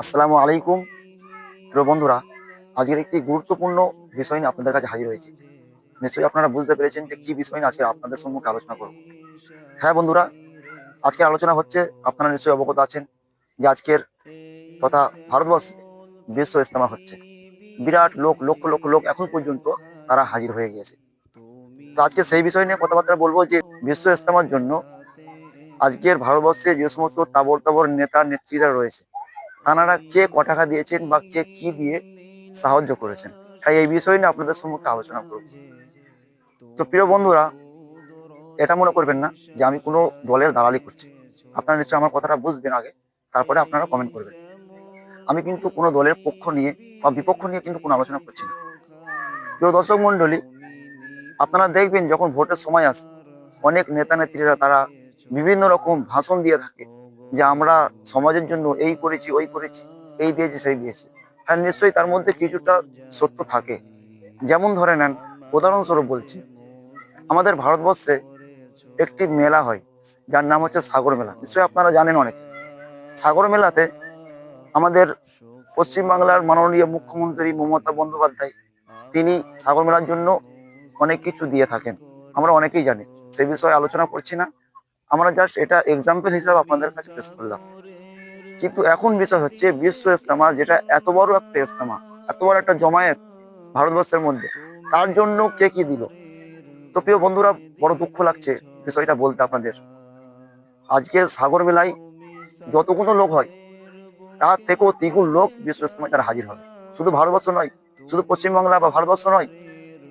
আসসালামু আলাইকুম। প্রিয় বন্ধুরা, আজকের একটি গুরুত্বপূর্ণ বিষয় নিয়ে আপনাদের কাছে হাজির হয়েছি। নিশ্চয়ই আপনারা বুঝতে পেরেছেন যে কি বিষয় নিয়ে আজকে আপনাদের সম্মুখে আলোচনা করব। হ্যাঁ বন্ধুরা আজকে আলোচনা হচ্ছে, আপনারা নিশ্চয়ই অবগত আছেন যে আজকের তথা ভারতবর্ষে বিশ্ব ইস্তেমা হচ্ছে। বিরাট লোক, লক্ষ লক্ষ লোক এখন পর্যন্ত তারা হাজির হয়ে গিয়েছে। তো আজকে সেই বিষয় নিয়ে কথাবার্তা বলব যে, বিশ্ব ইস্তেমার জন্য আজকের ভারতবর্ষে যে সমস্ত তাবর তাবর নেতা, নেত্রীরা রয়েছে তানারা কে ক টাকা দিয়েছেন বা কে কি দিয়ে সাহায্য করেছেন, তাই এই বিষয় নিয়ে আপনাদের সম্মুখে আলোচনা করব। তো প্রিয় বন্ধুরা, এটা মনে করবেন না যে আমি কোনো দলের দালালি করছি। আপনারা নিশ্চয়ই আমার কথাটা বুঝবেন আগে, তারপরে আপনারা কমেন্ট করবেন। আমি কিন্তু কোনো দলের পক্ষ নিয়ে বা বিপক্ষ নিয়ে কিন্তু কোনো আলোচনা করছি না। প্রিয় দর্শক মন্ডলী আপনারা দেখবেন যখন ভোটের সময় আসে, অনেক নেতা নেত্রীরা তারা বিভিন্ন রকম ভাষণ দিয়ে থাকে। যে আমরা সমাজের জন্য এই করেছি, ওই করেছি, এই দিয়েছি, সেই দিয়েছি। হ্যাঁ নিশ্চয়ই তার মধ্যে কিছুটা সত্য থাকে। যেমন ধরে নেন, উদাহরণস্বরূপ বলছি, আমাদের ভারতবর্ষে একটি মেলা হয়, যার নাম হচ্ছে সাগর মেলা। নিশ্চয়ই আপনারা জানেন অনেক। সাগর মেলাতে আমাদের পশ্চিমবাংলার মাননীয় মুখ্যমন্ত্রী মমতা বন্দ্যোপাধ্যায়, তিনি সাগর মেলার জন্য অনেক কিছু দিয়ে থাকেন। আমরা অনেকেই জানি, সে বিষয়ে আলোচনা করছি না। আমরা জাস্ট এটা এক্সাম্পল হিসাবে আপনাদের কাছে পেশ করলাম। কিন্তু এখন বিষয় হচ্ছে বিশ্ব ইস্তেমা যেটা এত বড় একটা ইস্তেমা এত বড় একটা জমায়েত ভারতবর্ষের মধ্যে, তার জন্য কে কি দিল? তো প্রিয় বন্ধুরা, বড় দুঃখ লাগছে বিষয়টা বলতে আপনাদের। আজকে সাগর মেলায় যতগুলো লোক হয়, তার থেকেও দ্বিগুণ লোক বিশ্ব ইস্তেমায় তারা হাজির হবে। শুধু ভারতবর্ষ নয়, শুধু পশ্চিমবাংলা বা ভারতবর্ষ নয়,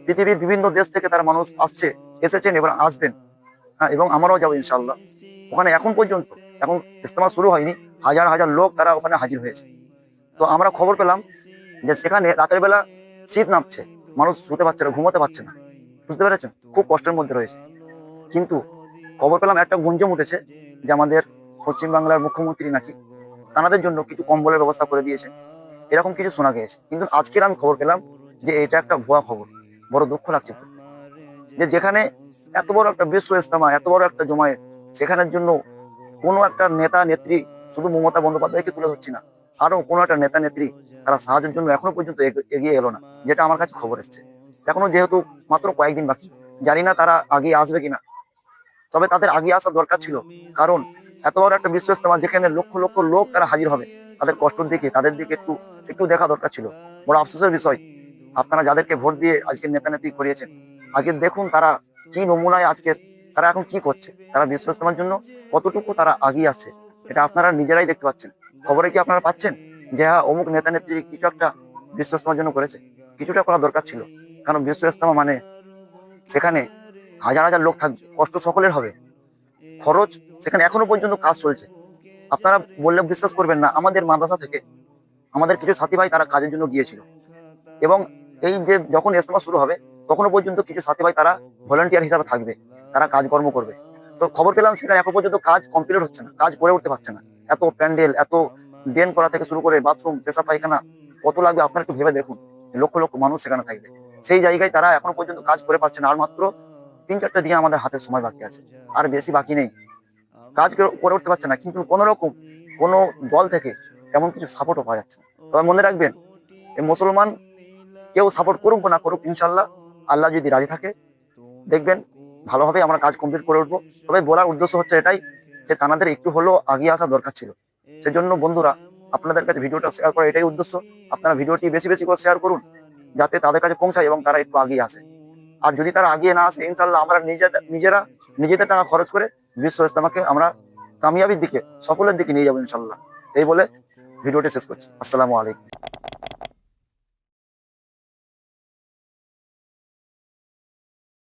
পৃথিবীর বিভিন্ন দেশ থেকে তারা মানুষ আসছে, এসেছেন এবার আসবেন। হ্যাঁ এবং আমরাও যাব ইনশাল্লাহ ওখানে এখন পর্যন্ত, এখন ইস্তেমা শুরু হয়নি, হাজার হাজার লোক তারা ওখানে হাজির হয়েছে। তো আমরা খবর পেলাম যে সেখানে রাতের বেলা শীত নামছে, মানুষ শুতে পারছে না, ঘুমোতে পারছে না। বুঝতে পেরেছেন? খুব কষ্টের মধ্যে রয়েছে। কিন্তু খবর পেলাম, একটা গুঞ্জম উঠেছে যে আমাদের পশ্চিমবাংলার মুখ্যমন্ত্রী নাকি তাদের জন্য কিছু কম্বলের ব্যবস্থা করে দিয়েছে। এরকম কিছু শোনা গিয়েছে। কিন্তু আজকের আমি খবর পেলাম যে এটা একটা ভুয়া খবর। বড় দুঃখ লাগছে। যে যেখানে এত বড় একটা বিশ্ব ইস্তেমা এত বড় একটা জমায়েত সেখানের জন্য কোনো একটা নেতা, নেত্রী শুধু মমতা বন্দ্যোপাধ্যায়কে তুলে ধরছি না আরও কোনো একটা নেতা, নেত্রী তারা সাহায্যের জন্য এখনও পর্যন্ত এগিয়ে এলো না, যেটা আমার কাছে খবর এসছে। এখনও যেহেতু মাত্র কয়েকদিন বাকি, জানি না তারা আগে আসবে কিনা, তবে তাদের আগে আসা দরকার ছিল, কারণ এত বড় একটা বিশ্ব ইস্তেমা যেখানে লক্ষ লক্ষ লোক তারা হাজির হবে, তাদের কষ্টর দিকে, তাদের দিকে একটু একটু দেখা দরকার ছিল। বড় আফসোসের বিষয়, আপনারা যাদেরকে ভোট দিয়ে আজকে নেতা নেত্রী করিয়েছেন, আজকে দেখুন তারা কি নমুনায় আজকে তারা এখন কি করছে? তারা বিশ্ব ইস্তেমার জন্য কতটুকু তারা আগিয়ে আসছে এটা আপনারা নিজেরাই দেখতে পাচ্ছেন। খবরে কি আপনারা পাচ্ছেন? যে হ্যাঁ অমুক নেতা নেত্রী কিছু একটা বিশ্ব ইস্তেমার জন্য করেছে। কিছুটা করা দরকার ছিল। কারণ বিশ্ব ইস্তেমা মানে সেখানে হাজার হাজার লোক থাকবে। কষ্ট সকলের হবে। খরচ সেখানে এখনও পর্যন্ত কাজ চলছে। আপনারা বললে বিশ্বাস করবেন না, আমাদের মাদ্রাসা থেকে আমাদের কিছু সাথী ভাই তারা কাজের জন্য গিয়েছিল। এবং এই যে যখন ইস্তেমা শুরু হবে তখনও পর্যন্ত কিছু সাথী ভাই তারা ভলেন্টিয়ার হিসাবে থাকবে, তারা কাজকর্ম করবে। তো খবর পেলাম সেখানে এখন পর্যন্ত কাজ কমপ্লিট হচ্ছে না, কাজ করে উঠতে পারছে না। এত প্যান্ডেল, এত ড্রেন করা থেকে শুরু করে বাথরুম পেশা পায়খানা, কত লাগবে আপনারা একটু ভেবে দেখুন। লক্ষ লক্ষ মানুষ সেখানে থাকবে। সেই জায়গায় তারা এখনও পর্যন্ত কাজ করে পাচ্ছে না, আর মাত্র তিন চারটা দিন আমাদের হাতে সময় বাকি আছে। আর বেশি বাকি নেই। কাজ করে উঠতে পারছে না, কিন্তু কোনো রকম কোনো দল থেকে এমন কিছু সাপোর্টও পাওয়া যাচ্ছে না। তবে মনে রাখবেন মুসলমান কেউ সাপোর্ট করুক না করুক, ইনশাল্লাহ আল্লাহ যদি রাজি থাকে, দেখবেন ভালোভাবে আমরা কাজ কমপ্লিট করে উঠবো। তবে বলার উদ্দেশ্য হচ্ছে এটাই যে তানাদের একটু হলেও আগিয়ে আসা দরকার ছিল। সেজন্য বন্ধুরা, আপনাদের কাছে ভিডিওটা শেয়ার করা এটাই উদ্দেশ্য। আপনারা ভিডিওটি বেশি বেশি করে শেয়ার করুন, যাতে তাদের কাছে পৌঁছায় এবং তারা একটু আগিয়ে আসে। আর যদি তারা আগিয়ে না আসে ইনশাল্লাহ আমরা নিজেদের নিজেরা নিজেদের টাকা খরচ করে বিশ্ব ইস্তেমাকে আমরা কামিয়াবির দিকে সফলের দিকে নিয়ে যাব ইনশাল্লাহ এই বলে ভিডিওটি শেষ করছি। আসসালামু আলাইকুম।